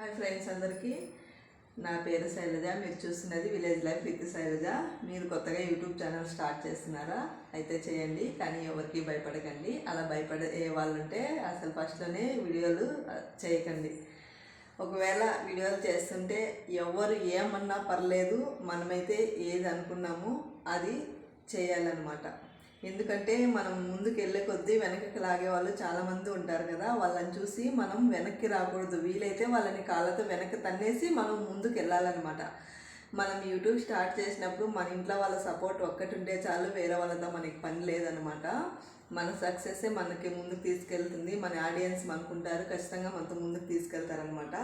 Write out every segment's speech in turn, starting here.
Hi friends అందరికీ. నా పేరు శైలజ మీరు చూస్తున్నది విలేజ్ లైఫ్ విత్ శైలజ. మీరు కొత్తగా యూట్యూబ్ ఛానల్ స్టార్ట్ చేస్తున్నారా? అయితే చేయండి కానీ ఎవరికి భయపడకండి. అలా భయపడే వాళ్ళు ఉంటే అసలు ఫస్ట్లోనే వీడియోలు చేయకండి. ఒకవేళ వీడియోలు చేస్తుంటే ఎవరు ఏమన్నా పర్లేదు మనమైతే ఏది అనుకున్నామో అది చేయాలన్నమాట. ఎందుకంటే మనం ముందుకు వెళ్ళే కొద్దీ వెనక్కి లాగే వాళ్ళు చాలామంది ఉంటారు కదా వాళ్ళని చూసి మనం వెనక్కి రాకూడదు. వీలైతే వాళ్ళని కాళ్ళతో వెనక్కి తన్నేసి మనం ముందుకు వెళ్ళాలన్నమాట మనం యూట్యూబ్ స్టార్ట్ చేసినప్పుడు మన ఇంట్లో వాళ్ళ సపోర్ట్ ఒక్కటి ఉంటే చాలు వేరే వాళ్ళతో మనకి పని లేదనమాట మన సక్సెస్ మనకి ముందుకు తీసుకెళ్తుంది. మన ఆడియన్స్ మనకుంటారు ఖచ్చితంగా మనతో ముందుకు తీసుకెళ్తారనమాట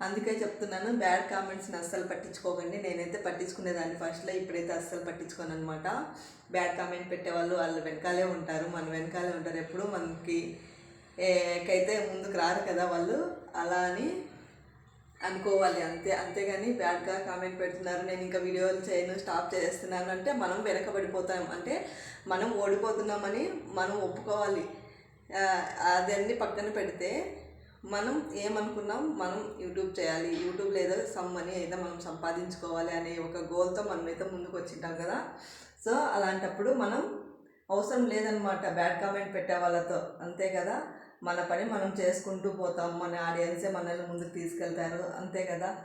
అందుకే చెప్తున్నాను బ్యాడ్ కామెంట్స్ని అస్సలు పట్టించుకోకండి. నేనైతే పట్టించుకునేదాన్ని ఫస్ట్లో ఇప్పుడైతే అస్సలు పట్టించుకోను అనమాట బ్యాడ్ కామెంట్ పెట్టేవాళ్ళు వాళ్ళు వెనకాలే ఉంటారు మన వెనకాలే ఉంటారు ఎప్పుడు మనకి ఏకైతే ముందుకు రారు కదా వాళ్ళు అలా అని అనుకోవాలి అంతే. అంతేగాని బ్యాడ్గా కామెంట్ పెడుతున్నారు నేను ఇంకా వీడియోలు చేయను స్టాప్ చేస్తున్నాను అంటే మనం వెనకబడిపోతాం. అంటే మనం ఓడిపోతున్నామని మనం ఒప్పుకోవాలి. అదన్నీ పక్కన పెడితే మనం ఏమనుకున్నాం మనం యూట్యూబ్ చేయాలి. యూట్యూబ్ లేదా సమ్ మనీ అయితే మనం సంపాదించుకోవాలి అనే ఒక గోల్తో మనమైతే ముందుకు వచ్చింటాం కదా. సో అలాంటప్పుడు మనం అవసరం లేదనమాట బ్యాడ్ కామెంట్ పెట్టే వాళ్ళతో. అంతే కదా. మన పని మనం చేసుకుంటూ పోతాం. మన ఆడియన్సే మనల్ని ముందుకు తీసుకెళ్తారు. అంతే కదా.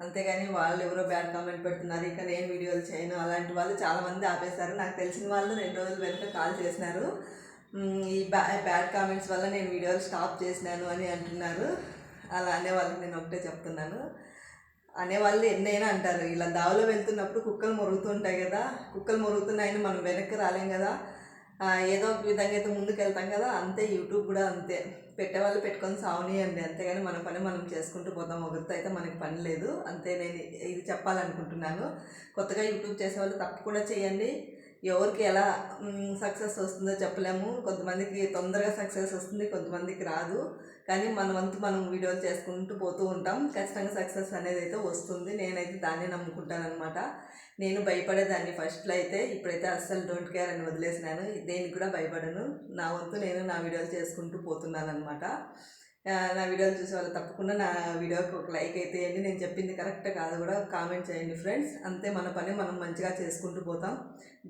అంతేగాని వాళ్ళు ఎవరో బ్యాడ్ కామెంట్ పెడుతున్నారు. ఇక నేను వీడియోలు చేయను. అలాంటి వాళ్ళు చాలామంది ఆపేశారు. నాకు తెలిసిన వాళ్ళు రెండు రోజుల వెనుక కాల్ చేసినారు. ఈ బ్యా బ్యాడ్ కామెంట్స్ వల్ల నేను వీడియోలు స్టాప్ చేసినాను అని అంటున్నారు. అలా అనేవాళ్ళకి నేను ఒకటే చెప్తున్నాను. అనేవాళ్ళు ఎన్నైనా అంటారు ఇలా దావలో వెళ్తున్నప్పుడు కుక్కలు మొరుగుతుంటాయి కదా కుక్కలు మొరుగుతున్నాయని మనం వెనక్కి రాలేం కదా ఏదో ఒక విధంగా అయితే ముందుకు వెళ్తాం కదా అంతే యూట్యూబ్ కూడా అంతే. పెట్టేవాళ్ళు పెట్టుకొని సావనియండి అంతేగాని మన పని మనం చేసుకుంటూ పోతాం ఒకరితో అయితే మనకి పని లేదు. అంతే నేను ఇది చెప్పాలనుకుంటున్నాను. కొత్తగా యూట్యూబ్ చేసేవాళ్ళు తప్పకుండా చేయండి. ఎవరికి ఎలా సక్సెస్ వస్తుందో చెప్పలేము. కొంతమందికి తొందరగా సక్సెస్ వస్తుంది కొంతమందికి రాదు. కానీ మన వంతు మనం వీడియోలు చేసుకుంటూ పోతూ ఉంటాం. ఖచ్చితంగా సక్సెస్ అనేది అయితే వస్తుంది. నేనైతే దాన్ని నమ్ముకుంటాను అనమాట నేను భయపడేదాన్ని ఫస్ట్లో అయితే. ఇప్పుడైతే అస్సలు డోంట్ కేర్ అని వదిలేసినాను. దేనికి కూడా భయపడను. నా వంతు నేను నా వీడియోలు చేసుకుంటూ పోతున్నాను అనమాట నా వీడియోలు చూసే వాళ్ళు తప్పకుండా నా వీడియోకి ఒక లైక్ అయితే వేయండి నేను చెప్పింది కరెక్ట్ కాదు కూడా కామెంట్ చేయండి ఫ్రెండ్స్. అంతే మన పని మనం మంచిగా చేసుకుంటూ పోతాం.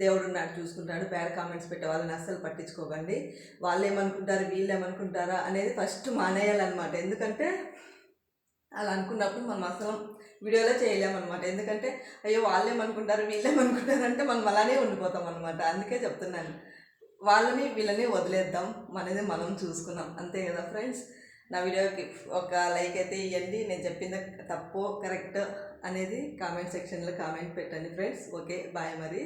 దేవుడు నాకు చూసుకుంటాడు. బ్యాడ్ కామెంట్స్ పెట్టే వాళ్ళని అస్సలు పట్టించుకోకండి. వాళ్ళు ఏమనుకుంటారు వీళ్ళు ఏమనుకుంటారా అనేది ఫస్ట్ మానేయాలన్నమాట. ఎందుకంటే అలా అనుకున్నప్పుడు మనం అసలు వీడియోలో చేయలేమన్నమాట. ఎందుకంటే అయ్యో వాళ్ళు ఏమనుకుంటారు వీళ్ళు ఏమనుకుంటారు అంటే మనం అలానే ఉండిపోతాం అనమాట అందుకే చెప్తున్నాను. వాళ్ళని వీళ్ళని వదిలేద్దాం. మనది మనం చూసుకున్నాం. అంతే కదా ఫ్రెండ్స్? నా వీడియోకి ఒక లైక్ అయితే ఇవ్వండి నేను చెప్పింది తప్పు కరెక్ట్ అనేది కామెంట్ సెక్షన్లో కామెంట్ పెట్టండి ఫ్రెండ్స్. ఓకే బాయ్ మరి.